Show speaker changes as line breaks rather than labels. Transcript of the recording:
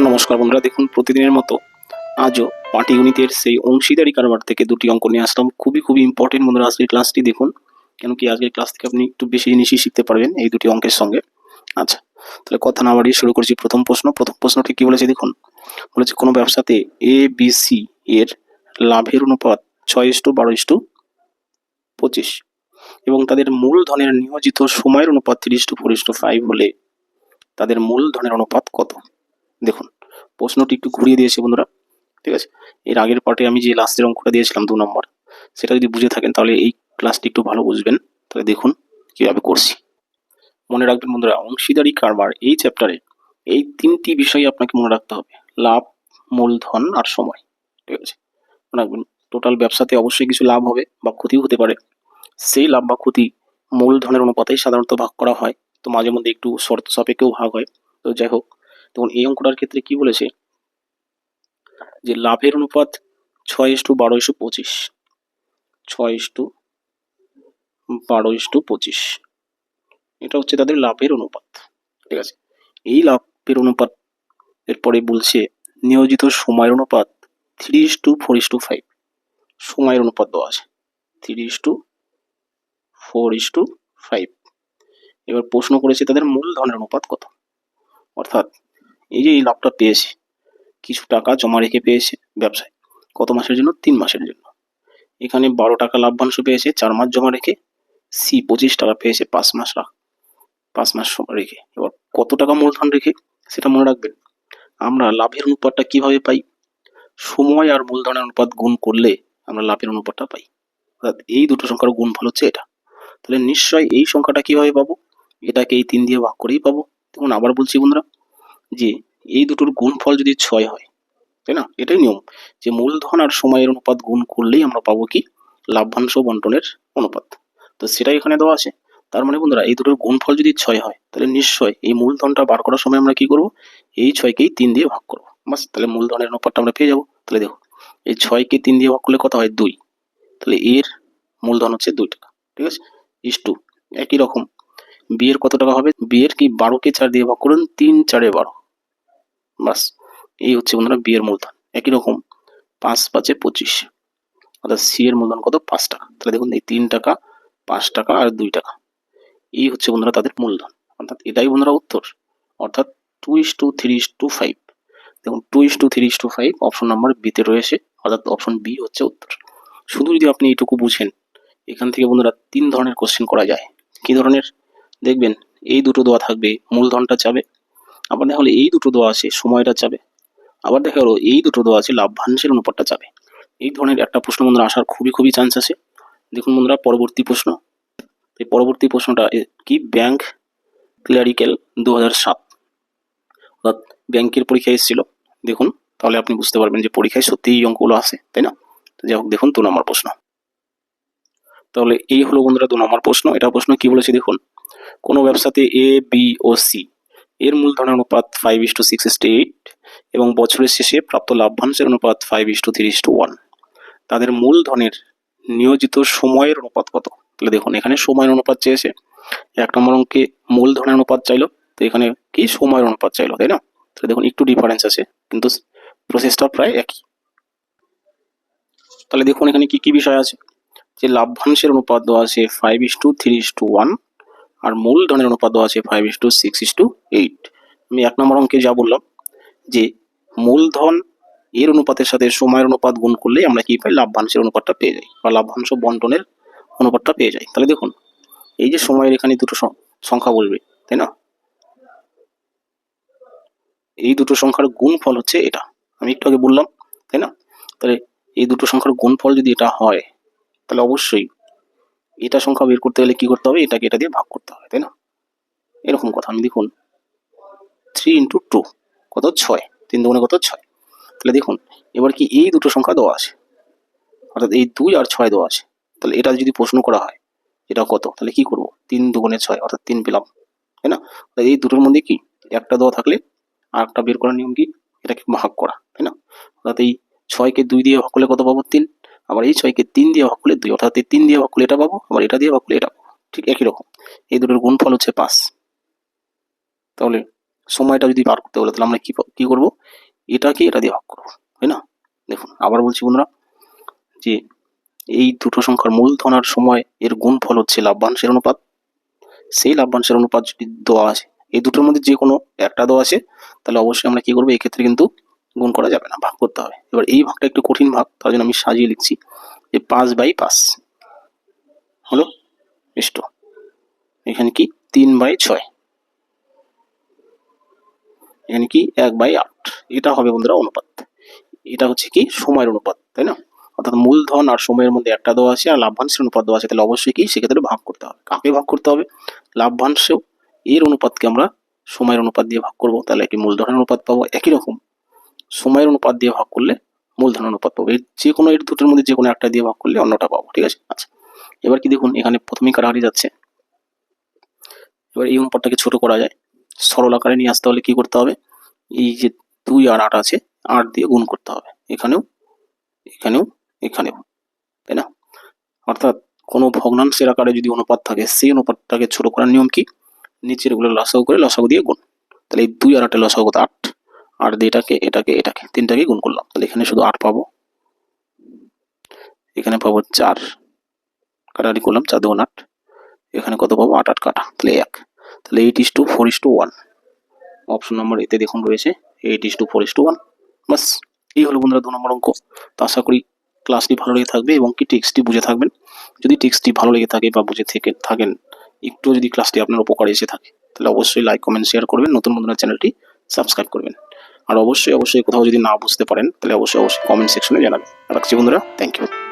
নমস্কার বন্ধুরা, দেখুন প্রতিদিনের মতো আজও পাটিগণিতের সেই অংশীদারি কারবার থেকে দুটি অঙ্ক নিয়ে আসলাম। খুবই খুবই ইম্পর্টেন্ট বন্ধুরা, আজকের ক্লাসটি দেখুন। কেন কি আজকের ক্লাস থেকে আপনি একটু বেশি জিনিসই শিখতে পারবেন এই দুটি অঙ্কের সঙ্গে। আচ্ছা তাহলে কথা না বাড়িয়ে শুরু করছি প্রথম প্রশ্ন। প্রথম প্রশ্নটি কি বলেছে দেখুন? বলেছে, কোনো ব্যবসাতে এ বি সি এর লাভের অনুপাত ছয় ইস্টু বারো ইস্টু পঁচিশ এবং তাদের মূলধনের নিয়োজিত সময়ের অনুপাত তিরিশ টু ফোর ইস্টু ফাইভ হলে তাদের মূলধনের অনুপাত কত? দেখুন, প্রশ্নটি একটু ঘুরিয়ে দিয়েছে বন্ধুরা, ঠিক আছে? এর আগের পার্টে আমি যে লাস্টের অঙ্কটা দিয়েছিলাম দু নম্বর, সেটা যদি বুঝে থাকেন তাহলে এই ক্লাসটি একটু ভালো বুঝবেন। তাহলে দেখুন কীভাবে করছি। মনে রাখবেন বন্ধুরা, অংশীদারি কারবার এই চ্যাপ্টারে এই তিনটি বিষয় আপনাকে মনে রাখতে হবে, লাভ মূলধন আর সময়, ঠিক আছে? মনে রাখবেন টোটাল ব্যবসাতে অবশ্যই কিছু লাভ হবে বা ক্ষতিও হতে পারে। সেই লাভ বা ক্ষতি মূলধনের অনুপাতেই সাধারণত ভাগ করা হয়। তো মাঝে মধ্যে একটু শর্ত সাপেক্ষেও ভাগ হয়। তো যাই হোক তখন এই অঙ্কটার ক্ষেত্রে কি বলেছে? যে লাভের অনুপাত ছয় ইস্টু বারো ইস্টু পঁচিশ। ছয় ইস্টু বারো ইস্টু পঁচিশ। এটা হচ্ছে তাদের লাভের অনুপাত। ঠিক আছে? এই লাভের অনুপাত এরপরে বলছে, নিয়োজিত সময়ের অনুপাত three is to four is to five সময়ের অনুপাত দেওয়া আছে। Three is to four is to five এবার প্রশ্ন করেছে তাদের মূলধনের অনুপাত কত? অর্থাৎ এই যে এই লাভটা পেয়েছে, কিছু টাকা জমা রেখে পেয়েছে ব্যবসায়, কত মাসের জন্য? তিন মাসের জন্য। এখানে বারো টাকা লাভ্যাংশ পেয়েছে, চার মাস জমা রেখে, সি পঁচিশ টাকা পেয়েছে পাঁচ মাস রাখ, পাঁচ মাস রেখে। এবার কত টাকা মূলধন রেখে সেটা মনে রাখবেন, আমরা লাভের অনুপাতটা কীভাবে পাই? সময় আর মূলধনের অনুপাত গুণ করলে আমরা লাভের অনুপাতটা পাই। অর্থাৎ এই দুটো সংখ্যার গুণ গুণফল হচ্ছে এটা। তাহলে নিশ্চয়ই এই সংখ্যাটা কীভাবে পাবো? এটাকে এই তিন দিয়ে ভাগ করেই পাবো। তখন আবার বলছি বন্ধুরা যে এই দুটোর গুণফল যদি ছয় হয়, তাই না? এটাই নিয়ম। যে মূলধন আর সময়ের অনুপাত গুণ করলেই আমরা পাবো কি? লাভ্যাংশ বন্টনের অনুপাত। তো সেটাই এখানে দেওয়া আছে। তার মানে বন্ধুরা, এই দুটোর গুণফল যদি ছয় হয়, তাহলে নিশ্চয় এই মূলধনটা বার করার সময় আমরা কি করব? এই ছয়কেই তিন দিয়ে ভাগ করব। বাস, তাহলে মূলধনের অনুপাতটা আমরা পেয়ে যাব। তাহলে দেখো, এই ছয়কে তিন দিয়ে ভাগ করলে কত হয়? দুই। তাহলে এর মূলধন হচ্ছে দুই টাকা। ঠিক আছে? ইস একই রকম। বিয়ের কত টাকা হবে? বিয়ের কি বারোকে চার দিয়ে ভাগ করুন, তিন চারে বারো। বাস, এই হচ্ছে বন্ধুরা বিয়ের মূলধন। একই রকম, পাঁচ পাঁচে পঁচিশ। অর্থাৎ সি এর মূলধন কত? পাঁচ টাকা তাহলে দেখুন, এই তিন টাকা, পাঁচ টাকা আর দুই টাকা। এই হচ্ছে বন্ধুরা তাদের মূলধন। অর্থাৎ এটাই বন্ধুরা উত্তর। অর্থাৎ two is to three is to five দেখুন two is to three is to five option number বিতে রয়েছে। অর্থাৎ অপশন বি হচ্ছে উত্তর। শুধু যদি আপনি এইটুকু বুঝেন, এখান থেকে বন্ধুরা তিন ধরনের কোশ্চেন করা যায়। কি ধরনের? দেখবেন, এই দুটো দেওয়া থাকবে, মূলধনটা চাবে আবার দেখা হলো এই দুটো দেওয়া আছে, সময়টা চাবে। আবার দেখা গেলো, এই দুটো দেওয়া আছে লাভ্যাংশের অনুপাতটা চাবে। এই ধরনের একটা প্রশ্ন বন্ধুরা, আসার খুবই খুবই চান্স আছে। দেখুন বন্ধুরা, পরবর্তী প্রশ্ন। এই পরবর্তী প্রশ্নটা কি ব্যাংক ক্লিয়ারিক্যাল দু হাজার সাত? অর্থাৎ ব্যাংকের পরীক্ষা এসেছিল। দেখুন, তাহলে আপনি বুঝতে পারবেন যে পরীক্ষায় সত্যিই এই অঙ্কগুলো আসে তাই না? যাই হোক, দেখুন দু নম্বর প্রশ্ন। তাহলে এই হলো বন্ধুরা দু নম্বর প্রশ্ন। এটা প্রশ্ন কি বলেছে দেখুন? কোনো ব্যবসাতে এ বি ও সি এর মূলধনের অনুপাত five is to six is to eight এবং বছরের শেষে প্রাপ্ত লাভ্যাংশের অনুপাত five is to three is to one তাদের মূলধনের নিয়োজিত সময়ের অনুপাত কত? তাহলে দেখুন, এখানে সময়ের অনুপাত চেয়েছে, এক নম্বর অঙ্কে মূলধনের অনুপাত চাইলো, তো এখানে কি সময়ের অনুপাত চাইলো, তাই না? তাহলে দেখুন, একটু ডিফারেন্স আছে, কিন্তু প্রসেসটা প্রায় একই। তাহলে দেখুন, এখানে কি কি বিষয় আছে? যে লাভ্যাংশের অনুপাত দেওয়া আছে five is to three is to one আর মূলধনের অনুপাত আছে five is to six is to eight আমি এক নম্বর অঙ্কে যা বললাম, যে মূলধন এর অনুপাতের সাথে সময়ের অনুপাত গুণ করলে আমরা কি পাই? লাভ্যাংশের অনুপাতটা পেয়ে যাই বা লাভ্যাংশ বন্টনের অনুপাতটা পেয়ে যাই। তাহলে দেখুন, এই যে সময়ের এখানে দুটো সংখ্যা বলবে, তাই না? এই দুটো সংখ্যার গুণফল হচ্ছে এটা। আমি একটু আগে বললাম, তাই না? তাহলে এই দুটো সংখ্যার গুণফল যদি এটা হয়, তাহলে অবশ্যই এটা সংখ্যা বের করতে গেলে কি করতে হবে? এটাকে এটা দিয়ে ভাগ করতে হবে, তাই না? এরকম কথা। আমি দেখুন থ্রি ইন্টু টু কত? ছয়। তিন দুগুণে কত? ছয়। তাহলে দেখুন, এবার কি এই দুটো সংখ্যা দেওয়া আছে? অর্থাৎ এই দুই আর ছয় দেওয়া আছে। তাহলে এটা যদি প্রশ্ন করা হয়, এটা কত? তাহলে কি করব? তিন দুগুণে ছয়, অর্থাৎ তিন পেলাম, তাই না? তাহলে এই দুটোর মধ্যে কি? একটা দেওয়া থাকলে আর একটা বের করার নিয়ম কি? এটাকে ভাগ করা, তাই না? অর্থাৎ এই ছয়কে দুই দিয়ে ভাগ করলে কত পাবো? তিন। আবার এই ছয়কে তিন দিয়ে ভাগ করলে দুই, অর্থাৎ এই তিন দিয়ে ভাগ করলে এটা পাবো, আবার এটা দিয়ে ভাগ করলে এটা পাবো। ঠিক একই রকম। এই দুটোর গুণফল হচ্ছে পাঁচ। তাহলে সময়টা যদি বার করতে বলে, তাহলে আমরা কি কি করব? এটাকে এটা দিয়ে ভাগ করব, তাই না? দেখুন, আবার বলছি বন্ধুরা যে এই দুটো সংখ্যার মূলধন আর সময়, এর গুণফল হচ্ছে লাভ্যাংশের অনুপাত। সেই লাভ্যাংশের অনুপাত যদি দেওয়া আছে, এই দুটোর মধ্যে যে কোনো একটা দেওয়া আছে, তাহলে অবশ্যই আমরা কি করব? এই ক্ষেত্রে কিন্তু গুণ করা যাবে না, ভাগ করতে হবে। এবার এই ভাগটা একটু কঠিন ভাগ, তার জন্য আমি সাজিয়ে লিখছি যে পাঁচ বাই পাঁচ হলো ইষ্ট এখানে কি তিন বাই ছয়? এখানে কি এক বাই আট? এটা হবে বন্ধুরা অনুপাত। এটা হচ্ছে কি সময়ের অনুপাত, তাই না? অর্থাৎ মূলধন আর সময়ের মধ্যে একটা দেওয়া আছে আর লাভ্যাংশের অনুপাত দেওয়া আছে, তাহলে অবশ্যই কি সেক্ষেত্রে ভাগ করতে হবে। কাকে ভাগ করতে হবে? লাভ্যাংশেও এর অনুপাতকে আমরা সময়ের অনুপাত দিয়ে ভাগ করব। তাহলে কি মূলধনের অনুপাত পাবো একই রকম। সময়ের অনুপাত দিয়ে ভাগ করলে মূলধন অনুপাত পাবো। যে কোনো এর দুটোর মধ্যে যে কোনো একটা দিয়ে ভাগ করলে অন্যটা পাবো, ঠিক আছে? আচ্ছা এবার কি দেখুন, এখানে প্রথমেই কারাহারি যাচ্ছে। এবার এই অনুপাতটাকে ছোট করা যায়। সরল আকারে নিয়ে আসতে হলে কি করতে হবে? এই যে দুই আর আট আছে, আট দিয়ে গুণ করতে হবে। এখানেও এখানেও এখানেও, তাই না? অর্থাৎ কোনো ভগ্নাংশের আকারে যদি অনুপাত থাকে, সেই অনুপাতটাকে ছোট করার নিয়ম কি? নিচেরগুলো লসাগু করে লসাগু দিয়ে গুণ। তাহলে এই দুই আর আটের লসাগু কত? আট। আট দিয়ে এটাকে এটাকে এটাকে তিনটাকে গুণ করলাম। তাহলে এখানে শুধু আট পাবো। এখানে পাবো চার। কাটাকাটি করলাম, চার দুগুণ আট। এখানে কত পাবো? আট আট কাটা। তাহলে এক। তাহলে eight is to four is to one option number এতে দেখুন রয়েছে eight is to four is to one বাস এই হলো বন্ধুরা দু নম্বর অঙ্ক। তো আশা করি ক্লাসটি ভালো লেগে থাকবে এবং কি টেক্সটটি বুঝে থাকবেন। যদি টেক্সটটি ভালো লেগে থাকে বা বুঝে থেকে, থাকেন একটু যদি ক্লাসটি আপনার উপকারে এসে থাকে, তাহলে অবশ্যই লাইক কমেন্ট শেয়ার করবেন। নতুন বন্ধুরা চ্যানেলটি সাবস্ক্রাইব করবেন। আর অবশ্যই অবশ্যই কোথাও যদি না বুঝতে পারেন, তাহলে অবশ্যই অবশ্যই কমেন্ট সেকশনে জানাবেন। রাখছি বন্ধুরা থ্যাংক ইউ